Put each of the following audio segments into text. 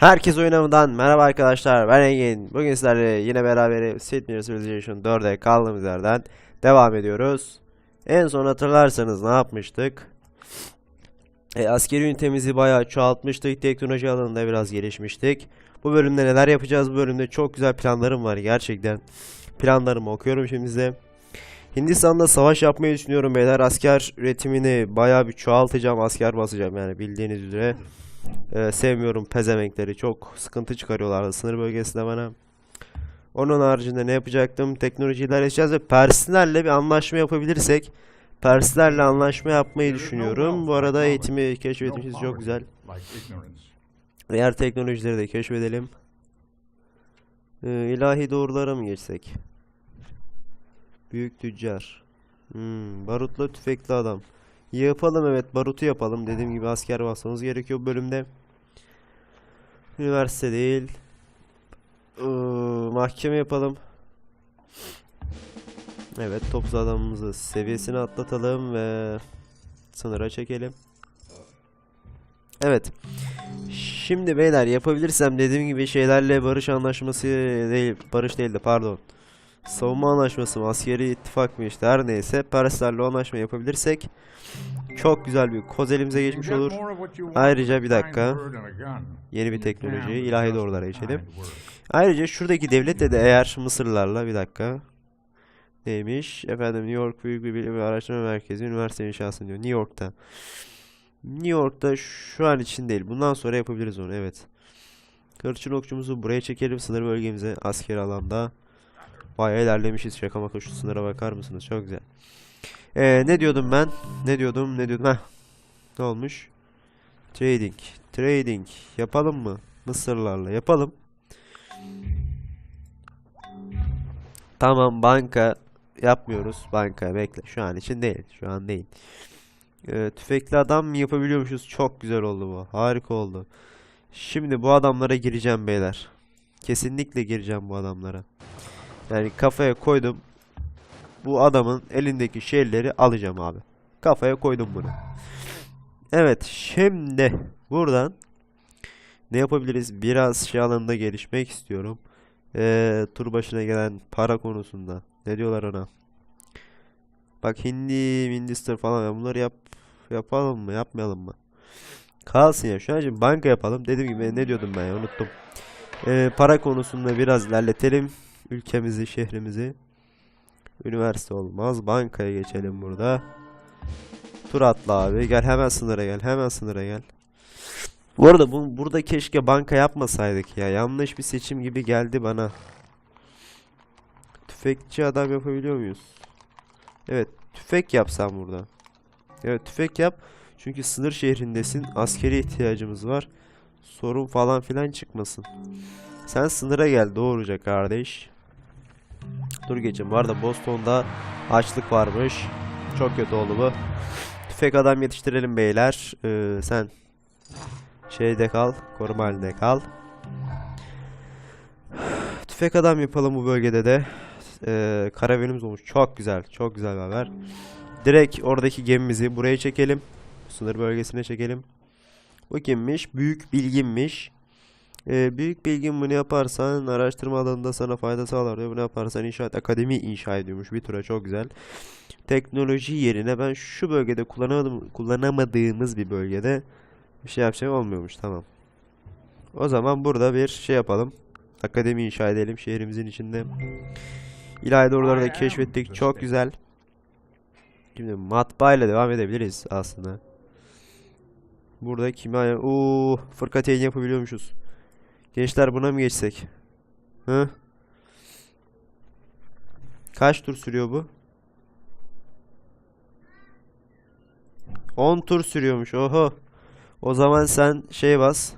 Herkes oyunumdan merhaba arkadaşlar ben Engin. Bugün sizlerle yine beraber Sydney Civilization 4'e kaldığımız yerden devam ediyoruz. En son hatırlarsanız ne yapmıştık? E, Askeri ünitemizi bayağı çoğaltmıştık Teknoloji alanında biraz gelişmiştik. Bu bölümde neler yapacağız? Bu bölümde çok güzel planlarım var gerçekten. Planlarımı okuyorum şimdi size. Hindistan'da savaş yapmayı düşünüyorum beyler. Asker üretimini bayağı bir çoğaltacağım asker basacağım yani bildiğiniz üzere ee, sevmiyorum pezevenkleri. Çok sıkıntı çıkarıyorlardı sınır bölgesinde bana. Onun haricinde ne yapacaktım? Teknolojiler yaşayacağız ve Perslerle bir anlaşma yapabilirsek Perslerle anlaşma yapmayı düşünüyorum. Bu arada eğitimi keşfetmişiz çok güzel. Diğer teknolojileri de keşfedelim. Ee, ilahi doğrulara mı geçsek? Büyük tüccar. Hmm, barutlu tüfekli adam. Yapalım evet barutu yapalım. Dediğim gibi asker basmamız gerekiyor bölümde. Üniversite değil. Ee, mahkeme yapalım. Evet topuz adamımızı seviyesini atlatalım ve sınıra çekelim. Evet. Şimdi beyler yapabilirsem dediğim gibi şeylerle barış anlaşması değil, barış değildi pardon. Savunma anlaşması mı, askeri ittifak mı işte her neyse Perslerle anlaşma yapabilirsek çok güzel bir koz elimize geçmiş olur. Ayrıca bir dakika. Yeni bir teknoloji, ilahi doğrulara geçelim. Ayrıca şuradaki devletle de eğer Mısırlarla bir dakika. Neymiş? Efendim New York Büyük bir Bilim ve Araştırma Merkezi üniversite inşasını diyor. New York'ta. New York'ta şu an için değil. Bundan sonra yapabiliriz onu evet. Kırçın okçumuzu buraya çekelim sınır bölgemize askeri alanda. Bayağı ilerlemişiz. Şaka maka şu sınıra bakar mısınız? Çok güzel. Ee, ne diyordum ben? Ne diyordum? Ne diyordum? Heh. Ne olmuş? Trading. Trading. Yapalım mı? Mısırlarla. Yapalım. Tamam banka yapmıyoruz. Banka bekle. Şu an için değil. Şu an değil. Ee, tüfekli adam mı yapabiliyormuşuz? Çok güzel oldu bu. Harika oldu. Şimdi bu adamlara gireceğim beyler. Kesinlikle gireceğim bu adamlara. Yani kafaya koydum. Bu adamın elindeki şeyleri alacağım abi. Kafaya koydum bunu. Evet şimdi buradan ne yapabiliriz? Biraz şey alanında gelişmek istiyorum. Ee, tur başına gelen para konusunda. Ne diyorlar ona? Bak hindi, Hindistan falan bunları yap yapalım mı yapmayalım mı? Kalsın ya şu an için banka yapalım. Dediğim gibi ne diyordum ben ya unuttum. Ee, para konusunda biraz ilerletelim ülkemizi, şehrimizi. Üniversite olmaz. Bankaya geçelim burada. Tur atla abi. Gel hemen sınıra gel. Hemen sınıra gel. Bu arada bu, burada keşke banka yapmasaydık ya. Yanlış bir seçim gibi geldi bana. Tüfekçi adam yapabiliyor muyuz? Evet. Tüfek yapsam burada. Evet tüfek yap. Çünkü sınır şehrindesin. Askeri ihtiyacımız var. Sorun falan filan çıkmasın. Sen sınıra gel doğruca kardeş. Dur geçin. Bu arada Boston'da açlık varmış. Çok kötü oldu bu. Tüfek adam yetiştirelim beyler. Ee, sen şeyde kal. Koruma halinde kal. Tüfek adam yapalım bu bölgede de. Ee, karavanımız olmuş. Çok güzel. Çok güzel bir haber. Direkt oradaki gemimizi buraya çekelim. Sınır bölgesine çekelim. Bu kimmiş? Büyük bilginmiş. Ee, büyük bilgin bunu yaparsan araştırma alanında sana fayda sağlar diyor. Bunu yaparsan inşaat akademi inşa ediyormuş. Bir tura çok güzel. Teknoloji yerine ben şu bölgede kullanamadım, kullanamadığımız bir bölgede bir şey yapacağım olmuyormuş. Tamam. O zaman burada bir şey yapalım. Akademi inşa edelim şehrimizin içinde. İlahi doğruları da keşfettik. Çok güzel. Şimdi matbaa ile devam edebiliriz aslında. Burada kimya... Uuu fırkateyn yapabiliyormuşuz. Gençler buna mı geçsek? Hı? Kaç tur sürüyor bu? 10 tur sürüyormuş. Oho. O zaman sen şey bas.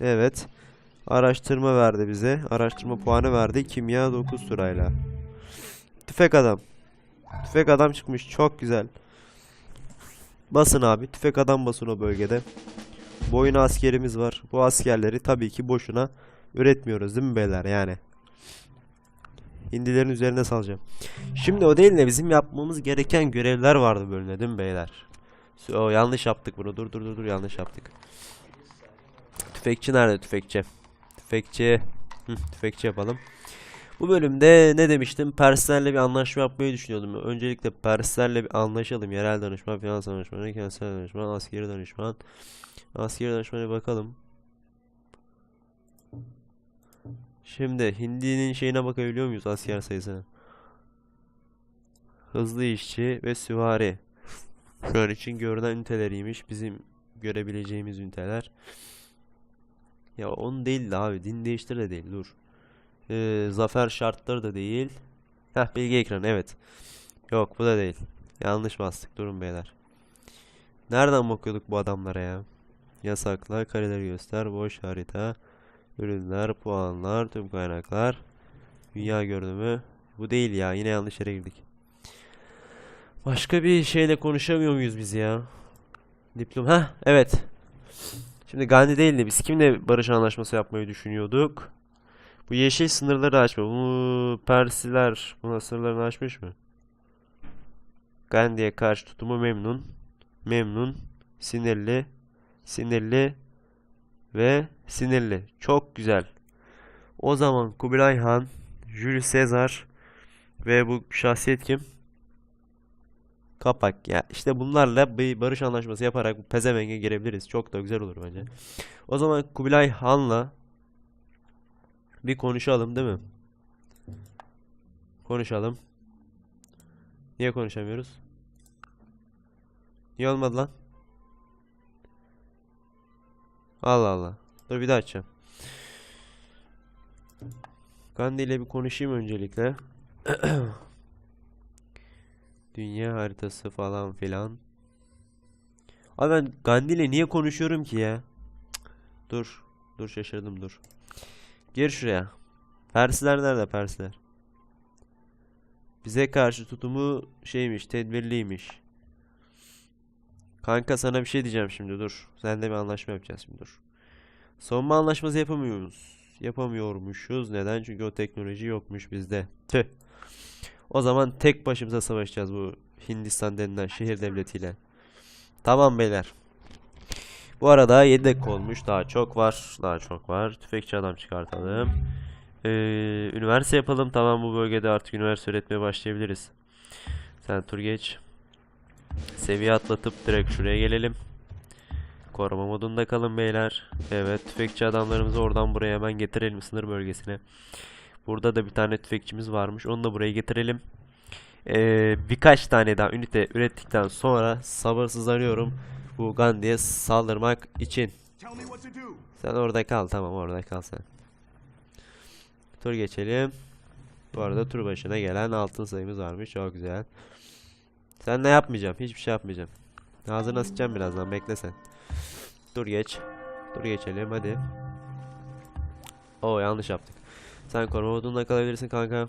Evet. Araştırma verdi bize. Araştırma puanı verdi. Kimya 9 sırayla. Tüfek adam. Tüfek adam çıkmış. Çok güzel. Basın abi. Tüfek adam basın o bölgede. Boyuna askerimiz var. Bu askerleri tabii ki boşuna üretmiyoruz değil mi beyler yani. Hindilerin üzerine salacağım. Şimdi o değil de bizim yapmamız gereken görevler vardı bölümde değil mi beyler? O yanlış yaptık bunu. Dur dur dur dur yanlış yaptık. Tüfekçi nerede tüfekçi? Tüfekçi. Tüfekçi yapalım. Bu bölümde ne demiştim? Perslerle bir anlaşma yapmayı düşünüyordum. Öncelikle Perslerle bir anlaşalım. Yerel danışman, finans danışmanı, kentsel danışman, askeri danışman. Askeri danışmana bakalım. Şimdi Hindi'nin şeyine bakabiliyor muyuz asker sayısına? Hızlı işçi ve süvari. Şu an için görünen üniteleriymiş. Bizim görebileceğimiz üniteler. Ya onun değil de abi. Din değiştir de değil. Dur. Ee, zafer şartları da değil. Heh bilgi ekranı evet. Yok bu da değil. Yanlış bastık. Durun beyler. Nereden bakıyorduk bu adamlara ya? Yasaklar, kareleri göster, boş harita, ürünler, puanlar, tüm kaynaklar, dünya görünümü. Bu değil ya. Yine yanlış yere girdik. Başka bir şeyle konuşamıyor muyuz biz ya? Diplom. Heh, evet. Şimdi Gandhi değil de biz kimle barış anlaşması yapmayı düşünüyorduk? Bu yeşil sınırları açma. Bu Persiler buna sınırlarını açmış mı? Gandhi'ye karşı tutumu memnun. Memnun. Sinirli. Sinirli. Ve sinirli. Çok güzel. O zaman Kubilay Han, Julius Caesar ve bu şahsiyet kim? Kapak ya işte bunlarla bir barış anlaşması yaparak bu pezevenge girebiliriz. Çok da güzel olur bence. O zaman Kubilay Han'la bir konuşalım değil mi? Konuşalım. Niye konuşamıyoruz? Niye olmadı lan? Allah Allah. Dur bir daha açacağım. Gandhi ile bir konuşayım öncelikle. Dünya haritası falan filan. Abi ben Gandhi ile niye konuşuyorum ki ya? Dur. Dur şaşırdım dur. Gir şuraya. Persler nerede Persler? Bize karşı tutumu şeymiş, tedbirliymiş. Kanka sana bir şey diyeceğim şimdi dur. Seninle bir anlaşma yapacağız şimdi dur. Savunma anlaşması yapamıyoruz. Yapamıyormuşuz. Neden? Çünkü o teknoloji yokmuş bizde. Tüh. O zaman tek başımıza savaşacağız bu Hindistan denilen şehir devletiyle. Tamam beyler. Bu arada 7 dakika olmuş. Daha çok var. Daha çok var. Tüfekçi adam çıkartalım. Ee, üniversite yapalım. Tamam bu bölgede artık üniversite öğretmeye başlayabiliriz. Sen tur geç. Seviye atlatıp direkt şuraya gelelim. Koruma modunda kalın beyler. Evet tüfekçi adamlarımızı oradan buraya hemen getirelim sınır bölgesine. Burada da bir tane tüfekçimiz varmış. Onu da buraya getirelim. Ee, birkaç tane daha ünite ürettikten sonra sabırsızlanıyorum bu Gandhi'ye saldırmak için. Sen orada kal tamam orada kal sen. Tur geçelim. Bu arada tur başına gelen altın sayımız varmış çok güzel. Sen ne yapmayacağım hiçbir şey yapmayacağım. Ağzını sıçacağım birazdan bekle sen. Dur geç. Dur geçelim hadi. Oo yanlış yaptık. Sen koruma modunda kalabilirsin kanka.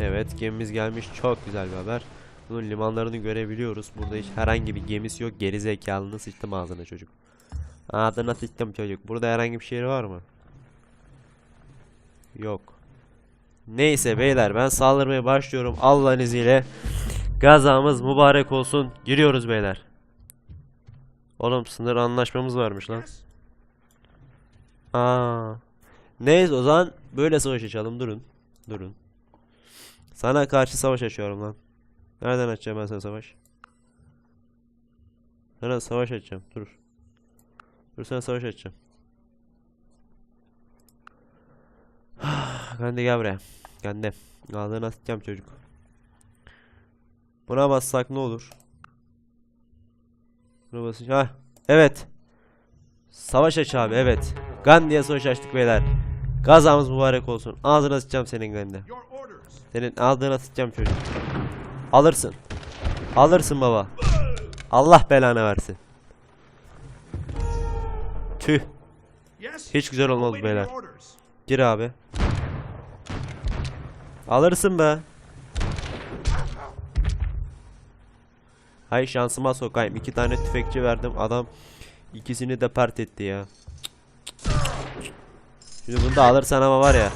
Evet gemimiz gelmiş çok güzel bir haber. Bunun limanlarını görebiliyoruz. Burada hiç herhangi bir gemisi yok. Geri zekalını sıçtım ağzına çocuk. Ağzına sıçtım çocuk. Burada herhangi bir şehir var mı? Yok. Neyse beyler ben saldırmaya başlıyorum. Allah'ın izniyle. Gazamız mübarek olsun. Giriyoruz beyler. Oğlum sınır anlaşmamız varmış lan. Aa. Neyse o zaman böyle savaş açalım. Durun. Durun. Sana karşı savaş açıyorum lan. Nereden açacağım ben sana savaş? Sana savaş açacağım. Dur. Dur sana savaş açacağım. Gande gel buraya. Gande. Ağzına atacağım çocuk. Buna bassak ne olur? Buna basınca. Ha. Evet. Savaş aç abi evet. Gandhi'ye savaş açtık beyler. Gazamız mübarek olsun. Ağzına sıçacağım senin orders. Senin ağzına sıçacağım çocuk. Alırsın. Alırsın baba. Allah belanı versin. Tüh. Hiç güzel olmadı beyler. Gir abi. Alırsın be. Hay şansıma sokayım. İki tane tüfekçi verdim. Adam ikisini de pert etti ya. Şimdi bunu da alırsan ama var ya.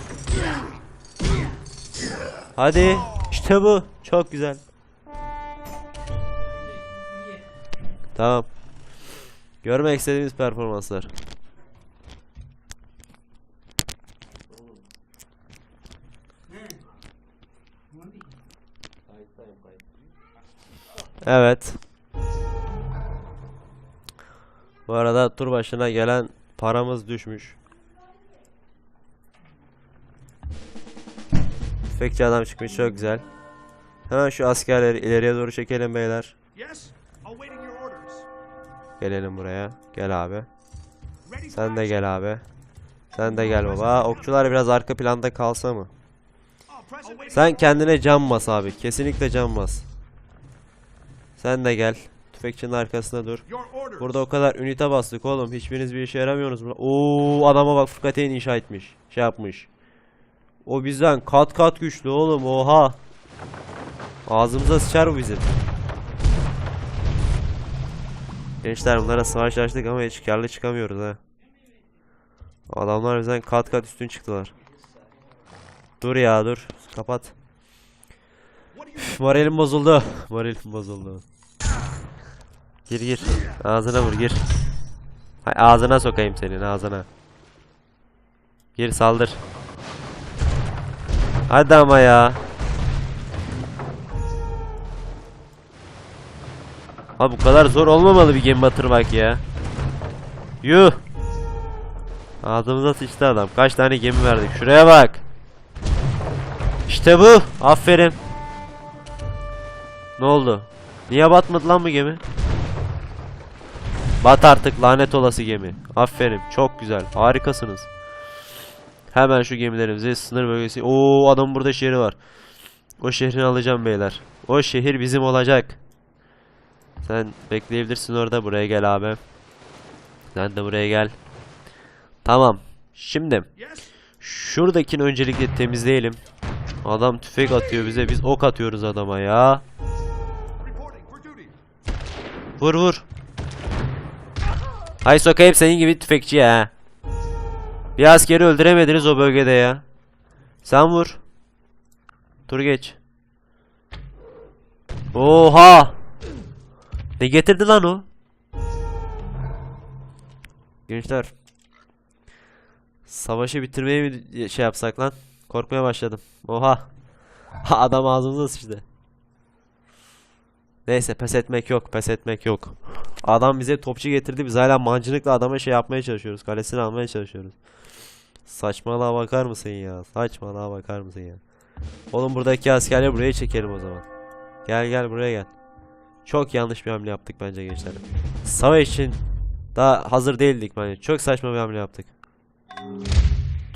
Hadi. İşte bu. Çok güzel. Tamam. Görmek istediğimiz performanslar. Evet. Bu arada tur başına gelen paramız düşmüş. Tüfekçi adam çıkmış çok güzel. Hemen şu askerleri ileriye doğru çekelim beyler. Gelelim buraya. Gel abi. Sen de gel abi. Sen de gel baba. Okçular biraz arka planda kalsa mı? Sen kendine cam bas abi. Kesinlikle cam bas. Sen de gel. Tüfekçinin arkasında dur. Burada o kadar ünite bastık oğlum. Hiçbiriniz bir işe yaramıyorsunuz. burada. Oo adama bak fırkateyn inşa etmiş. Şey yapmış. O bizden kat kat güçlü oğlum. Oha. Ağzımıza sıçar bu bizim. Gençler bunlara savaş açtık ama hiç karlı çıkamıyoruz ha. Adamlar bizden kat kat üstün çıktılar. Dur ya dur. Kapat. Üf, Moralim bozuldu. Moralim bozuldu. Gir gir. Ağzına vur gir. Hay ağzına sokayım senin ağzına. Gir saldır. Hadi ama ya. Abi bu kadar zor olmamalı bir gemi batırmak ya. Yuh. Ağzımıza sıçtı adam. Kaç tane gemi verdik. Şuraya bak. İşte bu. Aferin. Ne oldu? Niye batmadı lan bu gemi? Bat artık lanet olası gemi. Aferin. Çok güzel. Harikasınız. Hemen şu gemilerimizi sınır bölgesi. Oo adam burada şehri var. O şehrini alacağım beyler. O şehir bizim olacak. Sen bekleyebilirsin orada. Buraya gel abi. Sen de buraya gel. Tamam. Şimdi şuradakini öncelikle temizleyelim. Adam tüfek atıyor bize. Biz ok atıyoruz adama ya. Vur vur. Hay sokayım senin gibi tüfekçi ha. Bir askeri öldüremediniz o bölgede ya. Sen vur. Dur geç. Oha. Ne getirdi lan o? Gençler. Savaşı bitirmeye mi şey yapsak lan? Korkmaya başladım. Oha. Ha, adam ağzımıza sıçtı. Neyse pes etmek yok, pes etmek yok. Adam bize topçu getirdi. Biz hala mancınıkla adama şey yapmaya çalışıyoruz. Kalesini almaya çalışıyoruz. Saçmalığa bakar mısın ya? Saçmalığa bakar mısın ya? Oğlum buradaki askerleri buraya çekelim o zaman. Gel gel buraya gel. Çok yanlış bir hamle yaptık bence gençler. Savaş için daha hazır değildik bence. Çok saçma bir hamle yaptık.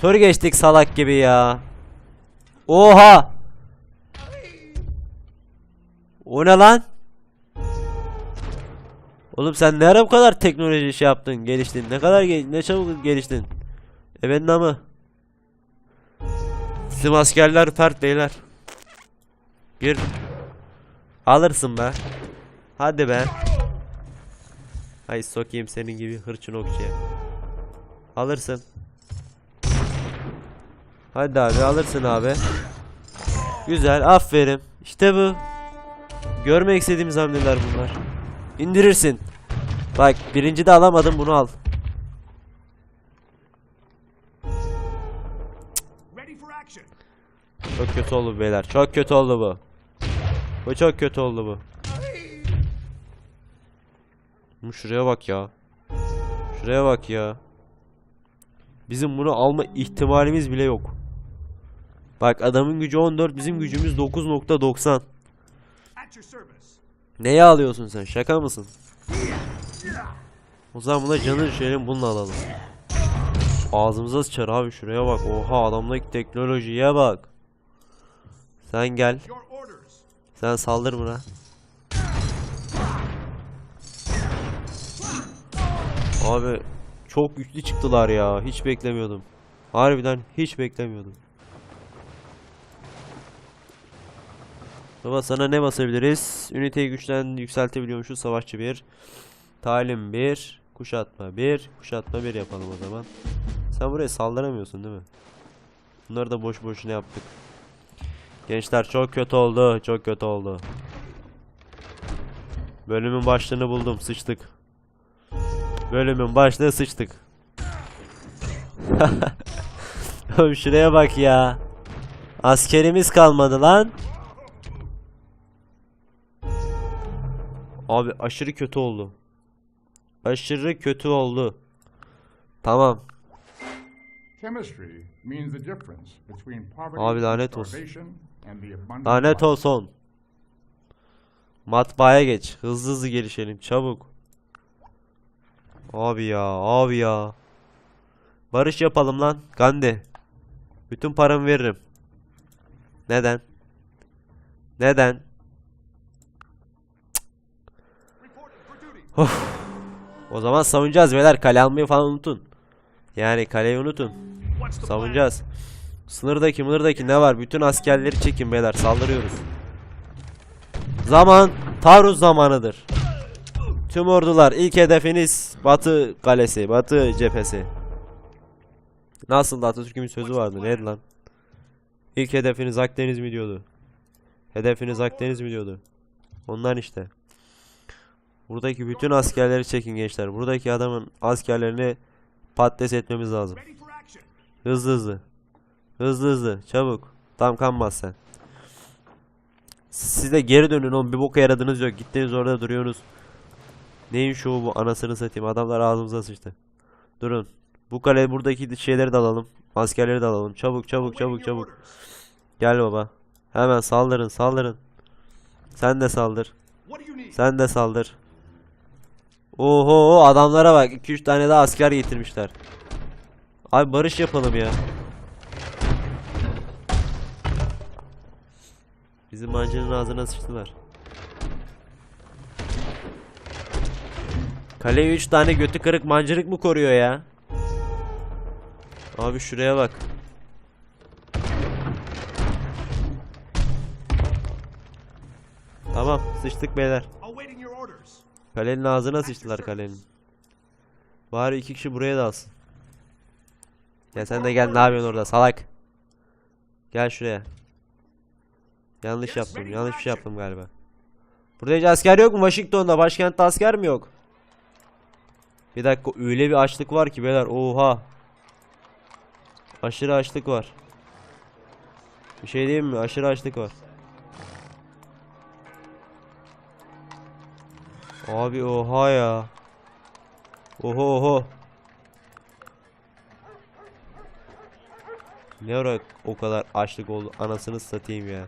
Tur geçtik salak gibi ya. Oha! O ne lan? Oğlum sen ne ara bu kadar teknoloji şey yaptın, geliştin? Ne kadar gel ne çabuk geliştin? Efendim ama. Bizim askerler pert beyler. Gir. Alırsın be. Hadi be. Hay sokayım senin gibi hırçın okçuya. Alırsın. Hadi abi alırsın abi. Güzel aferin. İşte bu. Görmek istediğimiz hamleler bunlar. İndirirsin. Bak birinci de alamadım bunu al. Çok kötü oldu beyler. Çok kötü oldu bu. Bu çok kötü oldu bu. Oğlum Şuraya bak ya. Şuraya bak ya. Bizim bunu alma ihtimalimiz bile yok. Bak adamın gücü 14, bizim gücümüz 9.90. At your service. Neye alıyorsun sen? Şaka mısın? O zaman buna canı düşelim bununla alalım. Ağzımıza sıçar abi şuraya bak. Oha adamdaki teknolojiye bak. Sen gel. Sen saldır buna. Abi çok güçlü çıktılar ya. Hiç beklemiyordum. Harbiden hiç beklemiyordum. Baba sana ne basabiliriz? Üniteyi güçlen yükseltebiliyormuşuz. Savaşçı 1. Talim 1. Kuşatma 1. Kuşatma 1 yapalım o zaman. Sen buraya saldıramıyorsun değil mi? Bunları da boş boşuna yaptık. Gençler çok kötü oldu. Çok kötü oldu. Bölümün başlığını buldum. Sıçtık. Bölümün başlığı sıçtık. Oğlum şuraya bak ya. Askerimiz kalmadı lan. Abi aşırı kötü oldu. Aşırı kötü oldu. Tamam. Chemistry means the difference between poverty Abi lanet olsun. Lanet olsun. Matbaaya geç. Hızlı hızlı gelişelim. Çabuk. Abi ya. Abi ya. Barış yapalım lan. Gandhi. Bütün paramı veririm. Neden? Neden? Duty. O zaman savunacağız beyler. Kale almayı falan unutun. Yani kaleyi unutun. Savunacağız. Sınırdaki mınırdaki ne var? Bütün askerleri çekin beyler. Saldırıyoruz. Zaman taarruz zamanıdır. Tüm ordular ilk hedefiniz Batı kalesi, Batı cephesi. Nasıl Atatürk'ün bir sözü vardı. Neydi lan? İlk hedefiniz Akdeniz mi diyordu? Hedefiniz Akdeniz mi diyordu? Ondan işte. Buradaki bütün askerleri çekin gençler. Buradaki adamın askerlerini patates etmemiz lazım. Hızlı hızlı. Hızlı hızlı. Çabuk. Tam kanmaz sen. Siz de geri dönün oğlum. Bir boka yaradınız yok. Gittiniz orada duruyorsunuz. Neyin şovu bu? Anasını satayım. Adamlar ağzımıza sıçtı. Durun. Bu kale buradaki şeyleri de alalım. Askerleri de alalım. Çabuk çabuk çabuk çabuk. Gel baba. Hemen saldırın saldırın. Sen de saldır. Sen de saldır. Oho adamlara bak 2-3 tane daha asker getirmişler. Abi barış yapalım ya. Bizim mancının ağzına sıçtılar. Kaleyi 3 tane götü kırık mancınık mı koruyor ya? Abi şuraya bak. Tamam sıçtık beyler. Kalenin ağzına sıçtılar kalenin. Bari iki kişi buraya da alsın. Gel sen de gel ne yapıyorsun orada salak. Gel şuraya. Yanlış yaptım. Yanlış bir şey yaptım galiba. Burada hiç asker yok mu Washington'da? Başkentte asker mi yok? Bir dakika öyle bir açlık var ki beyler. Oha. Aşırı açlık var. Bir şey diyeyim mi? Aşırı açlık var. Abi oha ya. Oho oho. Ne ara o kadar açlık oldu anasını satayım ya.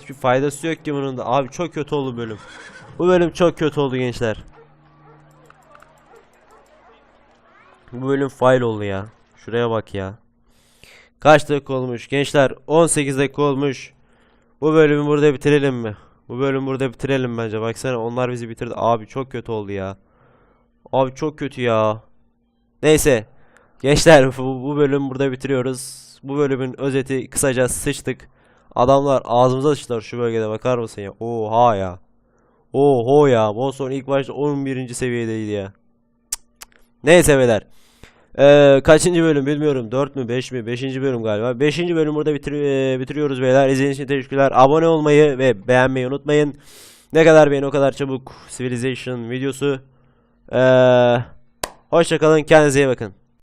Hiçbir faydası yok ki bunun da. Abi çok kötü oldu bölüm. Bu bölüm çok kötü oldu gençler. Bu bölüm fail oldu ya. Şuraya bak ya. Kaç dakika olmuş gençler? 18 dakika olmuş. Bu bölümü burada bitirelim mi? Bu bölümü burada bitirelim bence. Baksana onlar bizi bitirdi. Abi çok kötü oldu ya. Abi çok kötü ya. Neyse. Gençler bu, bu bölümü burada bitiriyoruz. Bu bölümün özeti kısaca sıçtık. Adamlar ağzımıza sıçtılar şu bölgede bakar mısın ya? Oha ya. Oho ya. Monson ilk başta 11. seviyedeydi ya. Cık. Neyse beyler. Ee, kaçıncı bölüm bilmiyorum. 4 mü 5 mi? 5. bölüm galiba. 5. bölüm burada bitir e, bitiriyoruz beyler. İzlediğiniz için teşekkürler. Abone olmayı ve beğenmeyi unutmayın. Ne kadar beğen o kadar çabuk Civilization videosu. Ee, hoşçakalın. Kendinize iyi bakın.